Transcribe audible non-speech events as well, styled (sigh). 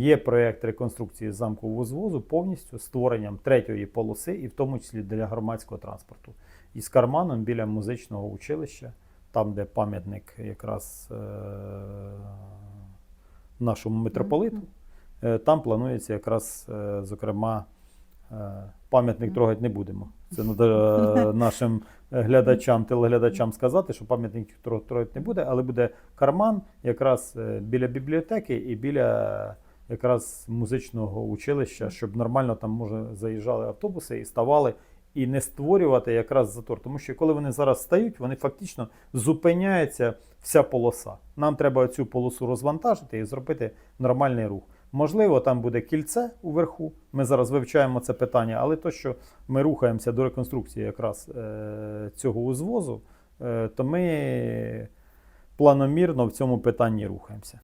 Є проєкт реконструкції замкового звозу повністю з створенням третьої полоси, і в тому числі для громадського транспорту. І з карманом біля музичного училища, там, де пам'ятник якраз е- нашому митрополиту. Е, Там планується якраз, е, зокрема, е, пам'ятник трогати не будемо. Це треба (laughs) нашим глядачам, телеглядачам сказати, що пам'ятник тро- трогати не буде, але буде карман якраз е, біля бібліотеки і біля якраз музичного училища, щоб нормально там може заїжджали автобуси і ставали. І не створювати якраз затор. Тому що коли вони зараз стають, вони фактично зупиняється вся полоса. Нам треба цю полосу розвантажити і зробити нормальний рух. Можливо, там буде кільце уверху. Ми зараз вивчаємо це питання, але то, що ми рухаємося до реконструкції якраз е, цього узвозу, е, то ми планомірно в цьому питанні рухаємося.